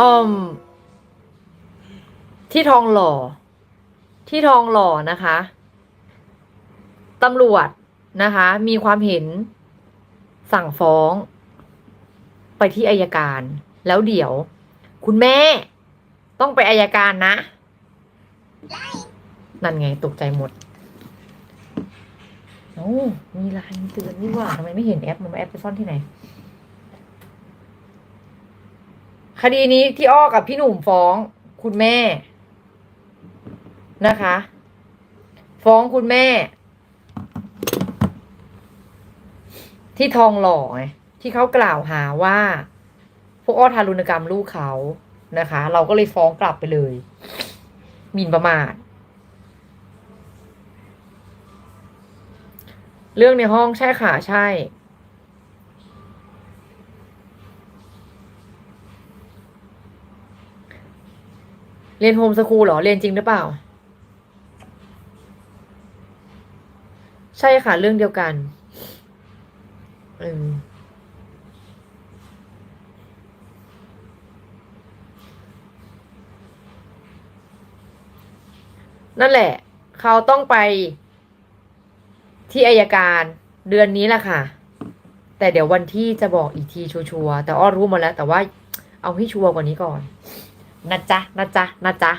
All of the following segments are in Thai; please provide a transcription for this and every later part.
อืมที่ทองหล่อ ที่ทองหล่อนะคะตำรวจนะคะ มีความเห็นสั่งฟ้อง ไปที่อายการ แล้วเดี๋ยว คุณแม่ ต้องไปอายการนะ นั่นไงตกใจหมดโอ้มีลน์เตือนนี่ว่าทำไมไม่เห็นแอปมันแอปไปซ่อนที่ไหน คดีนี้ที่อ้อกับพี่หนุ่มฟ้องคุณแม่นะคะ ฟ้องคุณแม่ ที่ทองหล่อไงที่เขากล่าวหาว่า พวกอ้อทารุณกรรมลูกเขานะคะ เราก็เลยฟ้องกลับไปเลยหมิ่นประมาทเรื่องในห้องใช่ค่ะใช่ เรียนโฮมสคูลเหรอ เรียนจริงหรือเปล่า ใช่ค่ะ เรื่องเดียวกัน อืมนั่นแหละ เขาต้องไปที่อายการเดือนนี้แหละค่ะ แต่เดี๋ยววันที่จะบอกอีกทีชัวร์แต่อ้อรู้หมาแล้ว แต่ว่าเอาให้ชัวร์กว่านี้ก่อน นะจ๊ะนะจ๊ะนะจ๊ะ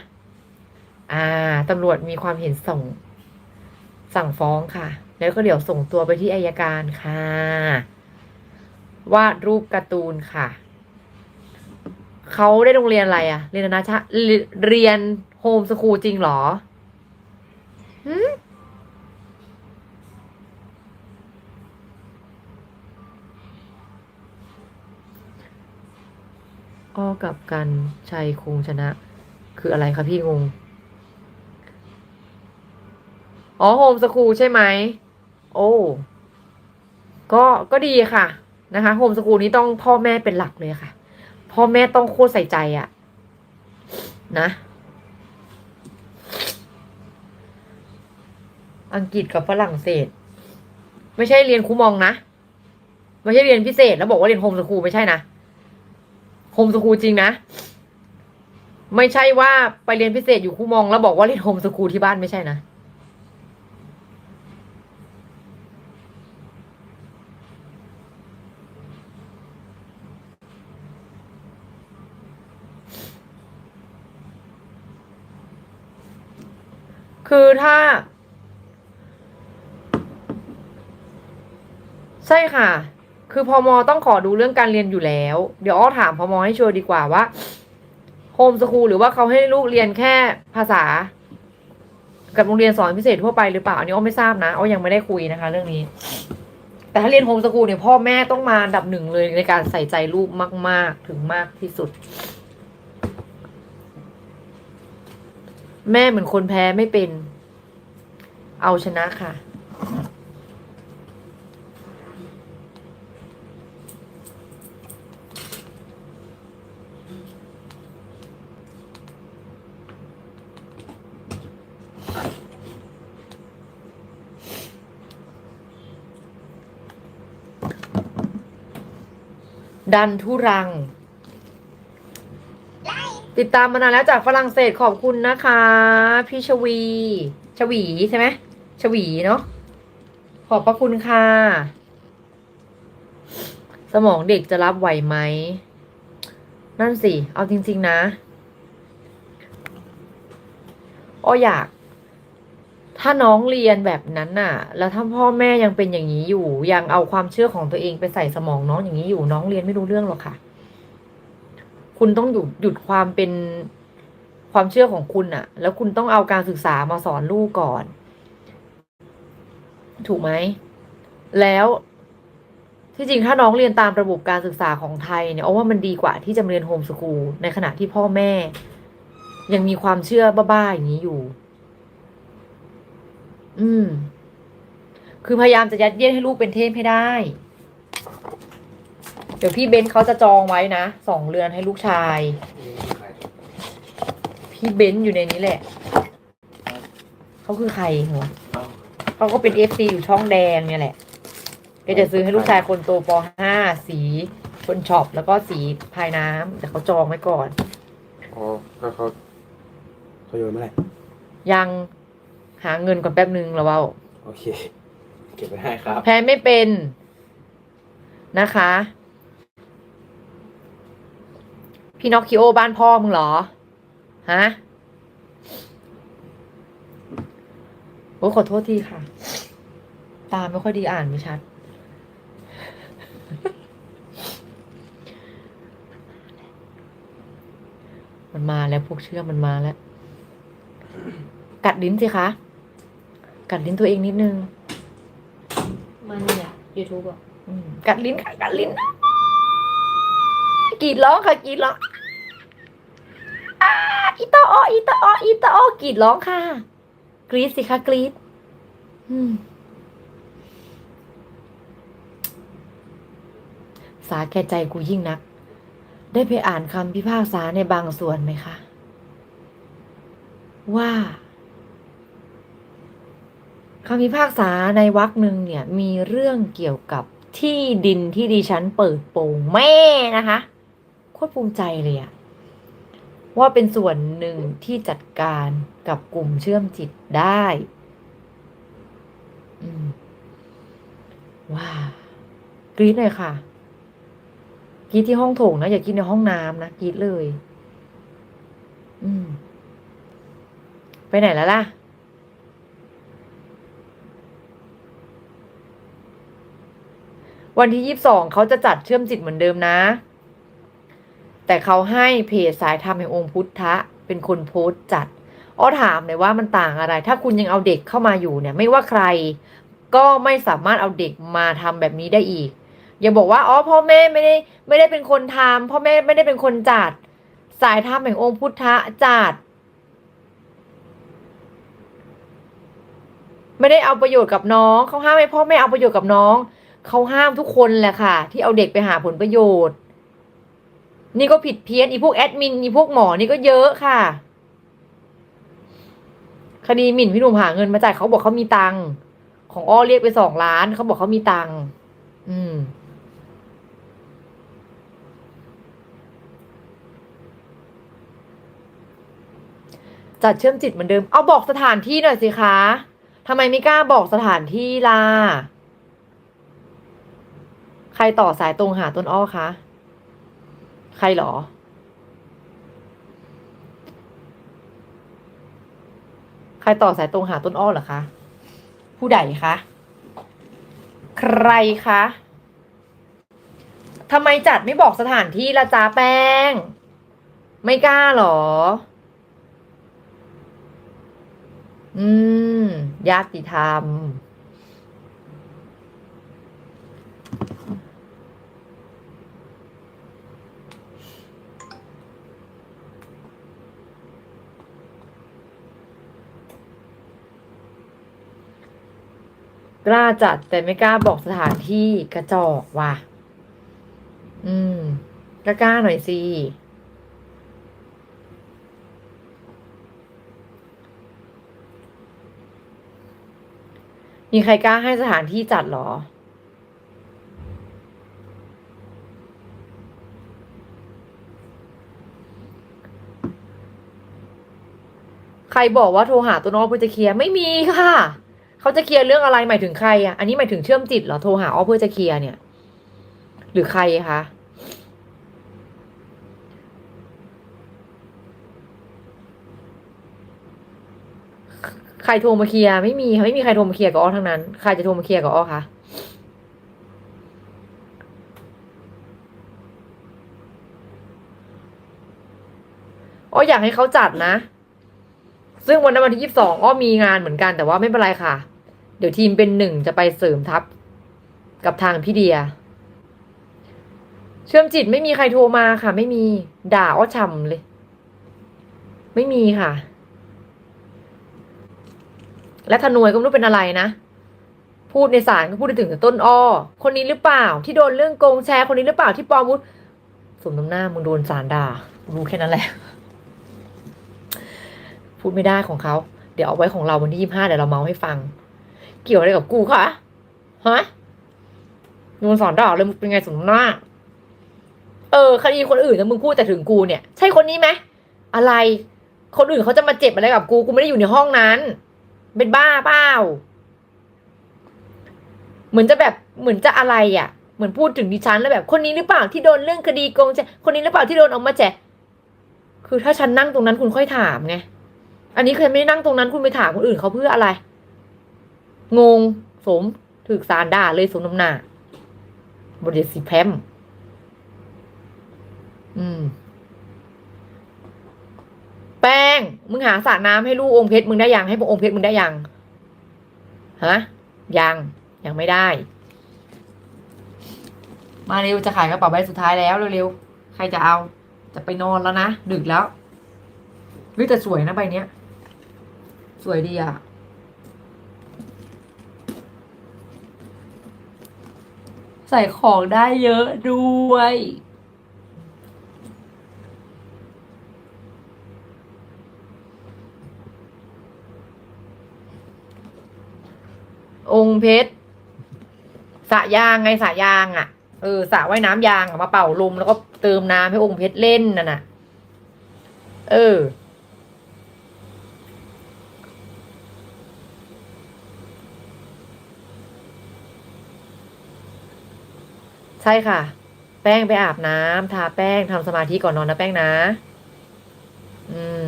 อ่าตำรวจมีความเห็นส่ง สั่งฟ้องค่ะ แล้วก็เดี๋ยวส่งตัวไปที่อายการค่ะ วาดรูปการ์ตูนค่ะ เขาได้โรงเรียนอะไรอะเรียนนานาชาเรียเรียนโฮมสคูลจริงเหรอหืม อ้อกับกันชัยคงชนะ คืออะไรคะพี่งง อ๋อโฮมสคูลใช่ไหม โอ้ ก็ก็ดีค่ะ นะคะโฮมสคูลนี้ต้องพ่อแม่เป็นหลักเลยค่ะ พ่อแม่ต้องโคตรใส่ใจอะนะ อังกฤษกับฝรั่งเศส ไม่ใช่เรียนคูมองนะ ไม่ใช่เรียนพิเศษแล้วบอกว่าเรียนโฮมสคูลไม่ใช่นะ มสคูลจริงนะ ไม่ใช่ว่าไปเรียนพิเศษอยู่คู่มอง แล้วบอกว่าเรียนโฮมสคูลที่บ้านไม่ใช่นะคือถ้า ใช่ค่ะ คือพอมอต้องขอดูเรื่องการเรียนอยู่แล้ว เดี๋ยวอ้อถามพอมอให้ชัวร์ดีกว่าว่าโฮมสคูลหรือว่าเขาให้ลูกเรียนแค่ภาษา กับโรงเรียนสอนพิเศษทั่วไปหรือเปล่าอันนี้อ้อไม่ทราบนะอ้อยังไม่ได้คุยนะคะ เรื่องนี้ แต่ถ้าเรียนโฮมสคูลเนี่ยพ่อแม่ต้องมาดับหนึ่งเลยในการใส่ใจลูกมาก ๆ ถึงมากที่สุด แม่เหมือนคนแพ้ไม่เป็น เอาชนะค่ะ ดันทุรัง ติดตามมานานแล้วจากฝรั่งเศสขอบคุณนะคะ พี่ชวี ชวีใช่ไหมชวีเนาะขอบพระคุณค่ะ สมองเด็กจะรับไหวไหม นั่นสิ เอาจริง ๆ นะ อ้ออยาก ถ้าน้องเรียนแบบนั้นน่ะ แล้วถ้าพ่อแม่ยังเป็นอย่างนี้อยู่ ยังเอาความเชื่อของตัวเองไปใส่สมองน้องอย่างนี้อยู่ น้องเรียนไม่รู้เรื่องหรอกค่ะ คุณต้องหยุดหยุดความเป็นความเชื่อของคุณอะแล้วคุณต้องเอาการศึกษามาสอนลูกก่อน ถูกไหม แล้วที่จริงถ้าน้องเรียนตามระบบการศึกษาของไทยเนี่ยเอาว่ามันดีกว่าที่จะเรียนโฮมสคูลในขณะที่พ่อแม่ ยังมีความเชื่อบ้าๆอย่างนี้อยู่ อืม คือพยายามจะยัดเยียดให้ลูกเป็นเทพให้ได้ เดี๋ยวพี่เบนซ์เขาจะจองไว้นะสองเรือนให้ลูกชาย พี่เบนซ์อยู่ในนี้แหละ เขาคือใครเหรอเขาก็เป็นเอฟซีอยู่ช่องแดงเนี่ยแหละแกจะซื้อให้ลูกชายคนโตปห้าสีคนช็อปแล้วก็สีพายน้ำแต่เขาจองไว้ก่อน อ๋อก็เขาเขาโยนเมื่อไหร่ยัง หาเงินก่อนแป๊บนึงแล้วเว่าโอเค เก็บไว้ให้ครับ แพ้ไม่เป็นนะคะ พี่นอกคิโอบ้านพ่อมึงเหรอ ฮะ โอ้ขอโทษทีค่ะ ตาไม่ค่อยดีอ่านไม่ชัด มันมาแล้วพวกเชื่อมันมาแล้ว กัดลิ้นสิคะ กัดลิ้นตัวเองนิดนึง มันเนี่ยยูทูบอะอืมกัดลิ้นค่ะกัดลิ้นนะกรีดร้องค่ะกรีดร้องอาอีตาอ้ออีตาอ้ออีตาอ้อกรีดร้องค่ะ กรีดสิคะกรีดอืม สาแก่ใจกูยิ่งนัก ได้ไปอ่านคำพิพากษาในบางส่วนไหมคะ ว่า คำพิพากษาในวรรคหนึ่งเนี่ยมีเรื่องเกี่ยวกับที่ดินที่ดิฉันเปิดโปงแม่นะคะโคตรภูมิใจเลยอะว่าเป็นส่วนหนึ่งที่จัดการกับกลุ่มเชื่อมจิตได้ว้ากรี๊ดเลยค่ะกรีดที่ห้องโถงนะ อย่ากรีดในห้องน้ำนะกรีดเลย อืม ไปไหนแล้วล่ะ วันที่ยี่สิบสองเขาจะจัดเชื่อมจิตเหมือนเดิมนะ แต่เขาให้เพจสายธรรมแห่งองค์พุทธะ เป็นคนโพสต์จัดอ้อถามเลยว่ามันต่างอะไร ถ้าคุณยังเอาเด็กเข้ามาอยู่เนี่ย ไม่ว่าใครก็ไม่สามารถเอาเด็กมาทำแบบนี้ได้อีก อย่าบอกว่าอ๋อพ่อแม่ไม่ได้ไม่ได้เป็นคนทำพ่อแม่ไม่ได้เป็นคนจัด สายธรรมแห่งองค์พุทธะจัดไม่ได้เอาประโยชน์กับน้องเขาห้ามให้พ่อแม่เอาประโยชน์กับน้อง เขาห้ามทุกคนแหละค่ะ ที่เอาเด็กไปหาผลประโยชน์ นี่ก็ผิดเพี้ยนอีพวกแอดมินอีพวกหมอนี่ก็เยอะค่ะ คดีหมิ่นพี่หนุ่มหาเงินมาจ่ายเขาบอกเขามีตังค์ของอ้อเรียกไปสองล้านเขาบอกเขามีตังค์อืมจัดเชื่อมจิตเหมือนเดิม เอาบอกสถานที่หน่อยสิคะ ทำไมไม่กล้าบอกสถานที่ล่ะ ใครต่อสายตรงหาต้นอ้อคะ ใครเหรอ ใครต่อสายตรงหาต้นอ้อเหรอคะ ผู้ใดคะ ใครคะทำไมจัดไม่บอกสถานที่ละจ้าแป้ง ไม่กล้าเหรอ อืมญาติธรรม กล้าจัดแต่ไม่กล้าบอกสถานที่กระจอกว่ะ อืมกล้ากล้าหน่อยสิมีใครกล้าให้สถานที่จัดหรอ ใครบอกว่าโทรหาตัวน้องเพื่อจะเคลียร์ไม่มีค่ะ เขาจะเคลียร์เรื่องอะไรหมายถึงใครอะ อันนี้หมายถึงเชื่อมจิตเหรอโทรหาอ้อเพื่อจะเคลียร์เนี่ย หรือใครคะใครโทรมาเคลียร์ไม่มีไม่มีใครโทรมาเคลียร์กับอ้อทั้งนั้นใครจะโทรมาเคลียร์กับอ้อคะอ้ออยากให้เขาจัดนะ ซึ่งวันนั้นวันที่ยี่สิบสองอ้อมีงานเหมือนกันแต่ว่าไม่เป็นไรค่ะ เดี๋ยวทีมเป็นหนึ่งจะไปเสริมทัพกับทางพี่เดีย เชื่อมจิตไม่มีใครโทรมาค่ะ ไม่มีด่าอ้อฉ่ำเลย ไม่มีค่ะ และทนวยก็ไม่รู้เป็นอะไรนะพูดในศาลก็พูดถึงต่ต้นอ้อ คนนี้หรือเปล่า ที่โดนเรื่องโกงแชร์คนนี้หรือเปล่าที่ปลอมวุฒิสมน้ำหน้ามึงโดนศาลด่ารู้แค่นั้นแหละ พูดไม่ได้ของเขาเดี๋ยวเอาไว้ของเราวันที่ยี่ห้าเดี๋ยวเราเมาให้ฟัง เกี่ยวอะไรกับกูคะฮะโดนสอนด่าเลยมึงเป็นไงสมน้ำหน้าเออคดีคนอื่นนะมึงพูดแต่ถึงกูเนี่ย ใช่คนนี้ไหมอะไร คนอื่นเขาจะมาเจ็บอะไรกับกูกูไม่ได้อยู่ในห้องนั้น เป็นบ้าเปล่าเหมือนจะแบบเหมือนจะอะไรอะ เหมือนพูดถึงดิฉันแล้วแบบ คนนี้หรือเปล่าที่โดนเรื่องคดีโกงแชคนนี้หรือเปล่าที่โดนเอามาแจคือถ้าฉันนั่งตรงนั้นคุณค่อยถามไง อันนี้เคยไม่นั่งตรงนั้นคุณไปถามคนอื่นเขาเพื่ออะไร งง สมถึกสารด่าเลยสมน้ำหน้าบริสิแพมอืม แป้ง มึงหาสระน้ำให้ลูกองค์เพชรมึงได้ยังให้พวกองค์เพชรมึงได้ยังฮะยังยังไม่ได้ มาเร็วจะขายกระเป๋าใบสุดท้ายแล้วเร็วๆใครจะเอา จะไปนอนแล้วนะ ดึกแล้วเฮ้ยแต่สวยนะใบเนี้ย สวยดีอะ ใส่ของได้เยอะด้วย องค์เพชรสะยางไงสะยางอะ่ะ เออสะว่ายน้ำยางมาเป่าลมแล้วก็เติมน้ำให้องค์เพชรเล่นน่ะน่ะ เออ ใช่ค่ะ แป้งไปอาบน้ำทาแป้งทำสมาธิก่อนนอนนะแป้งนะ อืม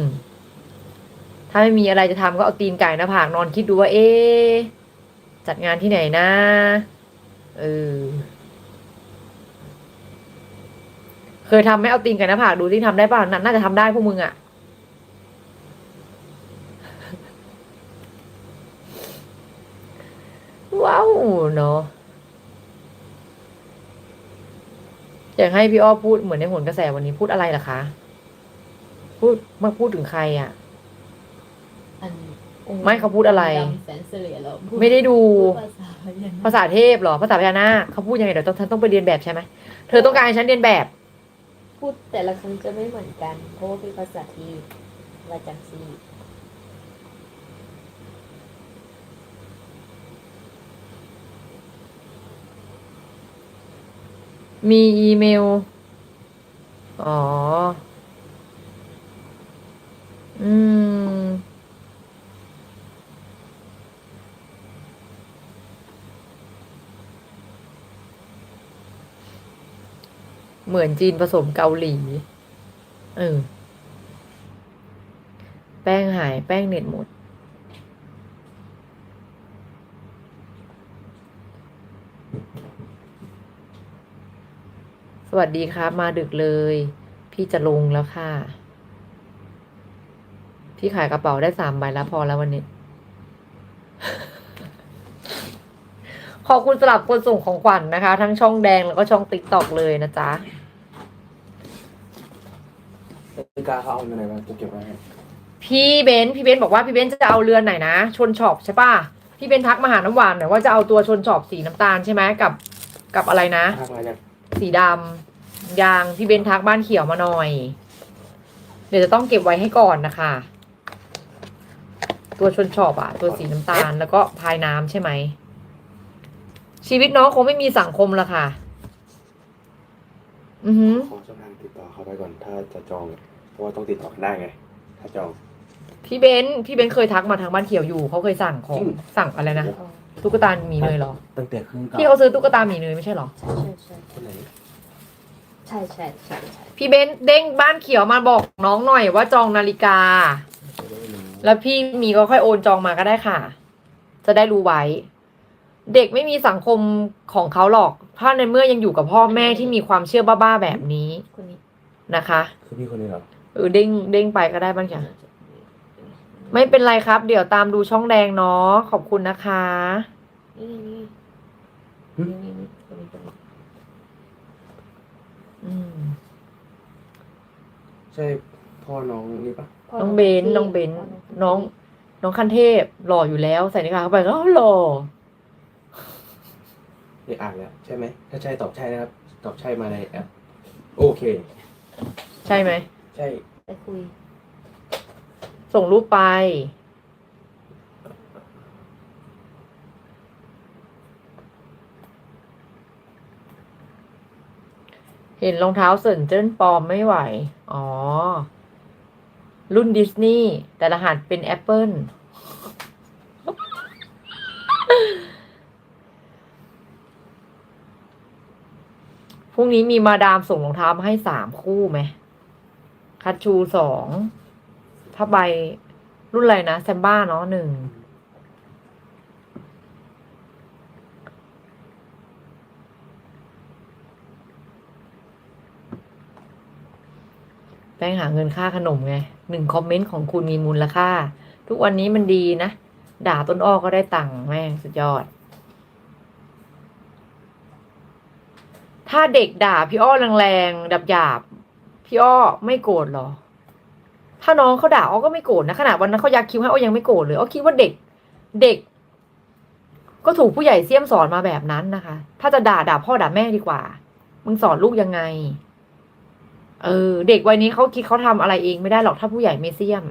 ถ้าไม่มีอะไรจะทำก็เอาตีนไก่หน้าผากนอนคิดดูว่า เอ๊ะจัดงานที่ไหนนะเออเคยทำไหมเอาตีนไก่หน้าผากดูที่ทำได้เปล่าน่าน่าจะทำได้พวกมึงอะว้าวเนาะ อยากให้พี่อ้อพูดเหมือนในหนกระแสวันนี้พูดอะไรล่ะคะ พูดมาพูดถึงใครอะอันองค์ไม่เขาพูดอะไร ดำแสนเสลี่ยแล้วพูไม่ได้ดู พูภาษาพยัญชนะภาษาเทพเหรอ ภาษาพญานาคเขาพูดยังไงเดี๋ยวต้องฉันต้องไปเรียนแบบใช่ไหมเธอต้องการให้ฉันเรียนแบบ พูดแต่ละครั้งจะไม่เหมือนกัน เพราะว่าเป็นภาษาที่มาจากซี มีอีเมล อ๋อ อืม เหมือนจีนผสมเกาหลี เออ แป้งหาย แป้งเน็ตหมด สวัสดีครับมาดึกเลย พี่จะลงแล้วค่ะ พี่ขายกระเป๋าได้สามใบแล้วพอแล้ววันนี้ ขอบคุณสำหรับคนส่งของขวัญนะคะ ทั้งช่องแดงแล้วก็ช่องติ๊กตอกเลยนะจ๊ะนาฬิกาเขาเอามาไหนบ้างกูเก็บไว้ให้พี่เบนซ์พี่เบนซ์บอกว่าพี่เบนซ์จะเอาเรือนไหนนะ ชนช็อปใช่ป่ะพี่เบนซ์ทักมาหาน้ำหวานหน่อยว่าจะเอาตัวชนช็อปสีน้ำตาลใช่ไหมกับ กับอะไรนะ ทักมาเนี่ย สีดำยางพี่เบนซ์ทักบ้านเขียวมาหน่อย เดี๋ยวจะต้องเก็บไว้ให้ก่อนนะคะ ตัวชนชอบอะตัวสีน้ำตาลแล้วก็พายน้ำใช่ไหม ชีวิตน้องคงไม่มีสังคมละค่ะ อือหือขอช่องทางติดต่อเขาไปก่อนถ้าจะจองอะเพราะว่าต้องติดต่อกันได้ไง ถ้าจอง พี่เบนซ์พี่เบนซ์เคยทักมาทางบ้านเขียวอยู่เขาเคยสั่งของจริงสั่งอะไรนะอ๋อ ตุ๊กตาหมีเนยเหรอ ตั้งแต่เครื่องเก่าพี่เขาซื้อตุ๊กตาหมีเนยไม่ใช่เหรอใช่ใช่คนไหนใช่ใช่ใช่ใช่พี่เบนซ์เด้งบ้านเขียวมาบอกน้องหน่อยว่าจองนาฬิกา จะได้รู้แล้วพี่มีก็ค่อยโอนจองมาก็ได้ค่ะ จะได้รู้ไว้ เด็กไม่มีสังคมของเขาหรอก ถ้าในเมื่อยังอยู่กับพ่อแม่ที่มีความเชื่อบ้าๆแบบนี้คนนี้นะคะ คือพี่คนนี้เหรอ เออเด้งเด้งไปก็ได้บ้างค่ะ ไม่เป็นไรครับ เดี๋ยวตามดูช่องแดงเนาะขอบคุณนะคะ นี่นี่หึนี่นี่คนนี้คนนี้อืมใช่พ่อน้องนี่ปะพ่น้องเบนน้องเบนน้อง น้องคันเทพหล่ออยู่แล้วใส่นาฬิกาเข้าไปก็หล่อนี่อ่านแล้วใช่ไหมถ้าใช่ตอบใช่นะครับ ตอบใช่มาในแอปโอเค ใช่ไหม ใช่ ไปคุย ส่งรูปไป เห็นรองเท้าเสินเจิ้นปลอมไม่ไหว อ๋อ รุ่นดิสนีย์แต่รหัสเป็นแอปเปิลพรุ่งนี้มีมาดามส่งรองเท้ามาให้สามคู่ไหมคัตชูสอง ผ้าใบรุ่นอะไรนะแซมบ้าเนาะหนึ่งแป้งหาเงินค่าขนมไงหนึ่งคอมเมนต์ของคุณมีมูลค่า ทุกวันนี้มันดีนะ ด่าต้นอ้อก็ได้ตังค์แม่งสุดยอด ถ้าเด็กด่าพี่อ้อแรงๆดับหยาบ พี่อ้อไม่โกรธหรอ ถ้าน้องเขาด่าอ้อก็ไม่โกรธนะขนาดวันนั้นเขายักคิ้วให้อ้อยังไม่โกรธเลยอ้อคิดว่าเด็กเด็ก ก็ถูกผู้ใหญ่เสี่ยมสอนมาแบบนั้นนะคะ ถ้าจะด่าด่าพ่อด่าแม่ดีกว่า มึงสอนลูกยังไง เออ เด็กวัยนี้เขาคิดเขาทำอะไรเองไม่ได้หรอกถ้าผู้ใหญ่ไม่เสี่ยม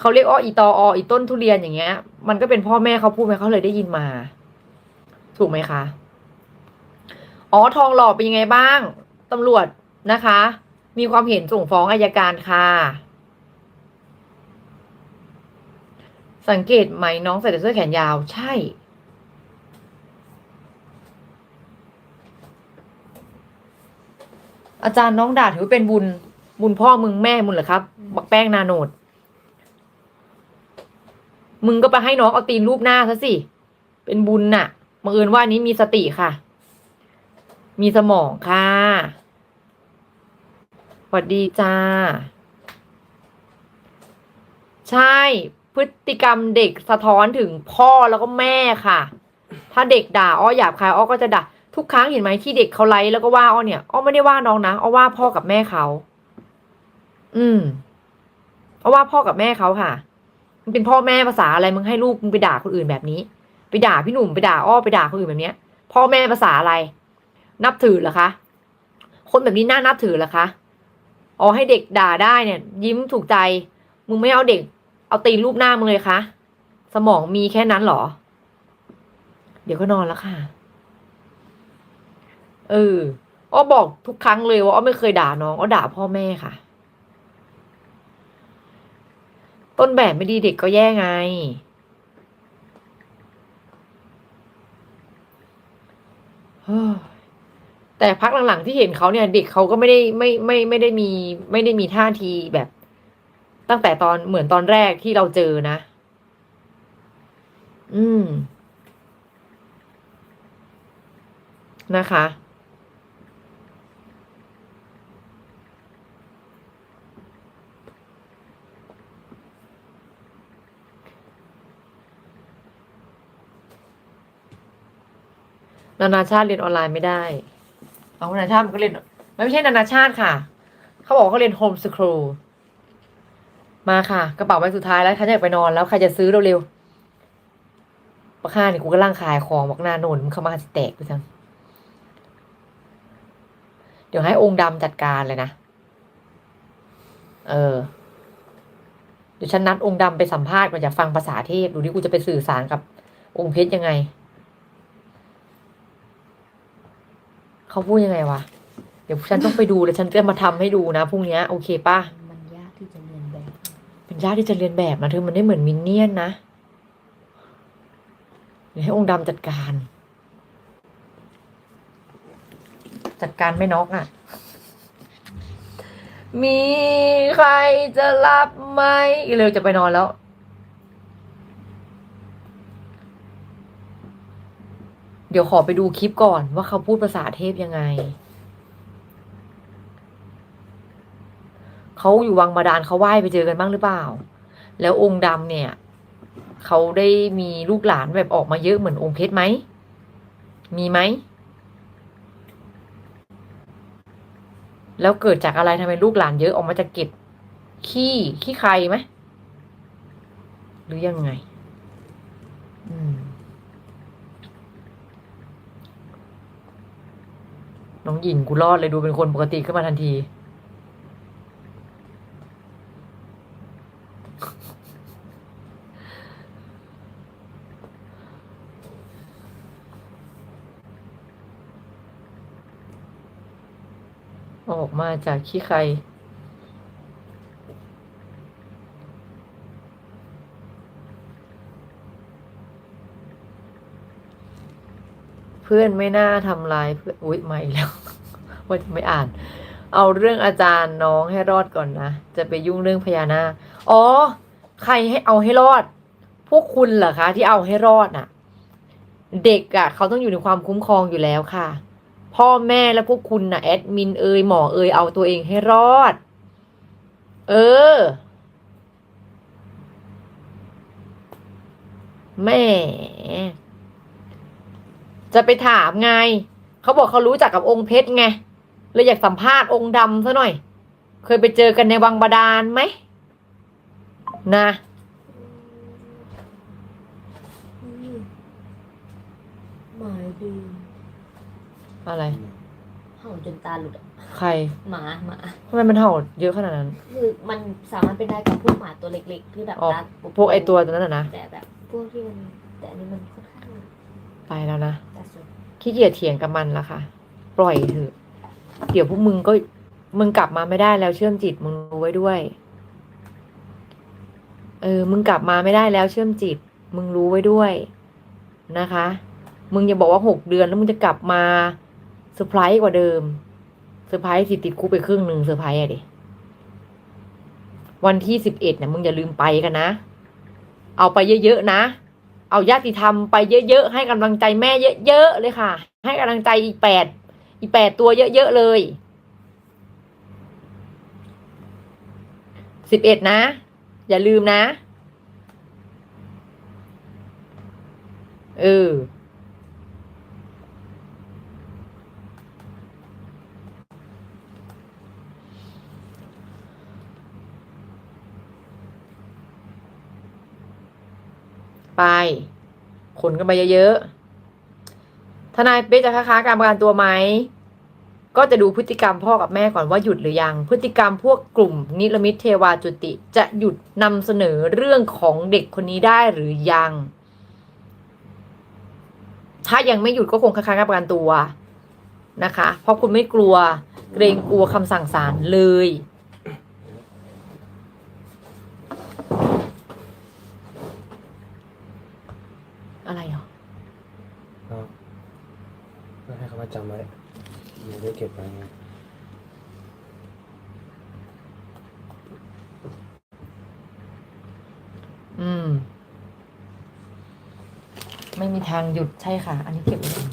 เขาเรียกอ้ออีตอออีต้นทุเรียนอย่างเงี้ย มันก็เป็นพ่อแม่เขาพูดไหมเขาเลยได้ยินมา ถูกไหมคะอ๋อทองหล่อเป็นยังไงบ้างตำรวจนะคะ มีความเห็นส่งฟ้องอายการค่ะ สังเกตไหมน้องใส่เสื้อแขนยาวใช่ อาจารย์น้องด่าถือเป็นบุญ บุญพ่อมึงแม่มึงเหรอครับ บักแป้งนาโนด มึงก็ไปให้น้องเอาตีนรูปหน้าซะสิ เป็นบุญน่ะบังเอิญว่านี้มีสติค่ะ มีสมองค่ะ สวัสดีจ้า ใช่ พฤติกรรมเด็กสะท้อนถึงพ่อแล้วก็แม่ค่ะ ถ้าเด็กด่าอ้อหยาบคายอ้อก็จะด่าทุกครั้งเห็นไหมที่เด็กเขาไลฟ์แล้วก็ว่าอ้อเนี่ยอ้อไม่ได้ว่าน้องนะอ้อว่าพ่อกับแม่เขา อืมอ้อว่าพ่อกับแม่เขาค่ะมันเป็นพ่อแม่ภาษาอะไรมึงให้ลูกมึงไปด่าคนอื่นแบบนี้ ไปด่าพี่หนุ่มไปด่าอ้อไปด่าคนอื่นแบบเนี้ย พ่อแม่ภาษาอะไร นับถือเหรอคะ คนแบบนี้น่านับถือเหรอคะ อ๋อให้เด็กด่าได้เนี่ย ยิ้มถูกใจ มึงไม่เอาเด็ก เอาตีนรูปหน้ามึงเลยคะ สมองมีแค่นั้นเหรอ เดี๋ยวก็นอนแล้วค่ะ เอออ้อบอกทุกครั้งเลยว่าอ้อไม่เคยด่าน้องอ้อด่าพ่อแม่ค่ะ ต้นแบบไม่ดีเด็กก็แย่ไง เฮ้ย แต่พักหลังๆที่เห็นเขาเนี่ย เด็กเขาก็ไม่ได้ไม่ไม่ไม่ได้มี ไม่ได้มีท่าทีแบบ ตั้งแต่ตอนเหมือนตอนแรกที่เราเจอนะ อืม นะคะ นานาชาติเรียนออนไลน์ไม่ได้ เอานานาชาติมันก็เรียนไม่ใช่นานาชาติค่ะ เขาบอกว่าเขาเรียนโฮมสครูลมาค่ะ กระเป๋าใบสุดท้ายแล้วใครจะอยากไปนอนแล้วใครจะซื้อเร็วๆประค่านี่กูก็ร่างขายของบอกหน้าโนนมันเข้ามาสิแตกไปจังเดี๋ยวให้องค์ดำจัดการเลยนะ เออ เดี๋ยวฉันนัดองค์ดำไปสัมภาษณ์ก่อนจะฟังภาษาเทพ ดูดิกูจะไปสื่อสารกับองค์เพชรยังไง เขาพูดยังไงวะ เดี๋ยวฉันต้องไปดูแล้วฉันจะมาทำให้ดูนะพรุ่งนี้โอเคป่ะมันยากที่จะเรียนแบบเป็นยากที่จะเรียนแบบนะเธอมันได้เหมือนมินเนี่ยนนะเดี๋ยวให้องค์ดำจัดการ จัดการไม่นอกอะ มีใครจะรับไหมอีเร็วจะไปนอนแล้ว ดี๋ยวขอไปดูคลิปก่อนว่าเขาพูดภาษาเทพยังไง เขาอยู่วังบาดาลเขาไหว้ไปเจอกันบ้างหรือเปล่า แล้วองค์ดำเนี่ย เขาได้มีลูกหลานแบบออกมาเยอะเหมือนองค์เพชรไหม มีไหม แล้วเกิดจากอะไรทำไมลูกหลานเยอะออกมาจากเก็บขี้ขี้ใครไหม หรือยังไง อืม น้องหญิงกูรอดเลยดูเป็นคนปกติขึ้นมาทันที ออกมาจากขี้ใคร เพื่อนไม่น่าทำร้ายเพื่อนอุ๊ยไม่แล้ว ว่าจะไม่อ่าน เอาเรื่องอาจารย์น้องให้รอดก่อนนะ จะไปยุ่งเรื่องพญานาคอ๋อ ใครให้เอาให้รอด พวกคุณเหรอคะ ที่เอาให้รอดน่ะ เด็กอะ่ะ เขาต้องอยู่ในความคุ้มครองอยู่แล้วค่ะ พ่อแม่และพวกคุณน่ะแอดมินเอยหมอเอยเอาตัวเองให้รอด เออแม่ จะไปถามไง เขาบอกเขารู้จักกับองค์เพชรไงเลยอยากสัมภาษณ์องค์ดำซะหน่อย เคยไปเจอกันในวังบาดาลไหมนะหมายดีอะไร เห่าจนตาหลุดอะใครหมาหมาทำไมมันเห่าเยอะขนาดนั้น คือมันสามารถเป็นได้กับพวกหมาตัวเล็กๆที่แบบอ๋อ ตาปุบพวกไอตัวนั้นน่ะนะแต่แบบพวกที่มันแต่อันนี้มันค่อนข้าง ไปแล้วนะตาสวยขี้เกียจเถียงกับมันละค่ะ ปล่อยเถอะ เดี๋ยวพวกมึงก็มึงกลับมาไม่ได้แล้วเชื่อมจิตมึงรู้ไว้ด้วย เออ มึงกลับมาไม่ได้แล้วเชื่อมจิต มึงรู้ไว้ด้วยนะคะ มึงอย่าบอกว่าหกเดือนแล้วมึงจะกลับมาเซอร์ไพรส์กว่าเดิมเซอร์ไพรส์สิติดคุกไปครึ่งหนึ่งเซอร์ไพรส์อะดิวันที่สิบเอ็ดเนี่ยมึงอย่าลืมไปกันนะ เอาไปเยอะๆนะ เอาญาติธรรมไปเยอะๆ ให้กำลังใจแม่เยอะๆเลยค่ะ ให้กำลังใจอีแปดอีแปดตัวเยอะๆเลยสิบเอ็ดนะ อย่าลืมนะ เออ ไป ขนกันไปเยอะๆ ทนายเป๊กจะค้าการประกันตัวไหม ก็จะดูพฤติกรรมพ่อกับแม่ก่อนว่าหยุดหรือยัง พฤติกรรมพวกกลุ่มนิรมิตเทวาจุติ จะหยุดนำเสนอเรื่องของเด็กคนนี้ได้หรือยัง ถ้ายังไม่หยุดก็คงค้าการประกันตัวนะคะ เพราะคุณไม่กลัว เกรงกลัวคำสั่งศาลเลย อะไรเหรอ ก็ก็ให้เขามา จำไว้อย่ได้เก็บไว้อืม ไม่มีทางหยุดใช่ค่ะ อันนี้เก็บไว้ก่อน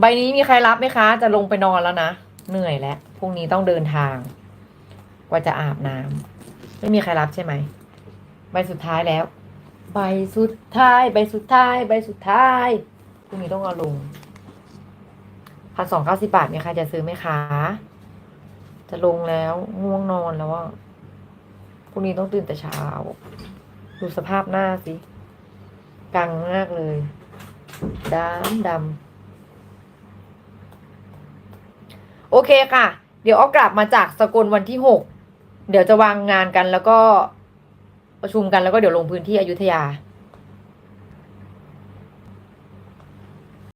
ใบนี้มีใครรับไหมคะ จะลงไปนอนแล้วนะ เหนื่อยแล้วพรุ่งนี้ต้องเดินทาง กว่าจะอาบน้ำไม่มีใครรับใช่ไหม ใบสุดท้ายแล้ว ใบสุดท้าย ใบสุดท้าย ใบสุดท้ายพรุ่งนี้ต้องเอาลง พันสองเก้าสิบาทมีใครจะซื้อไหมคะ จะลงแล้วง่วงนอนแล้วว่าพรุ่งนี้ต้องตื่นแต่เช้า ดูสภาพหน้าสิกังมากเลยดำดำโอเคค่ะ เดี๋ยวอ้อกลับมาจากสกลวันที่หกเดี๋ยวจะวางงานกันแล้วก็ประชุมกันแล้วก็เดี๋ยวลงพื้นที่อยุธยา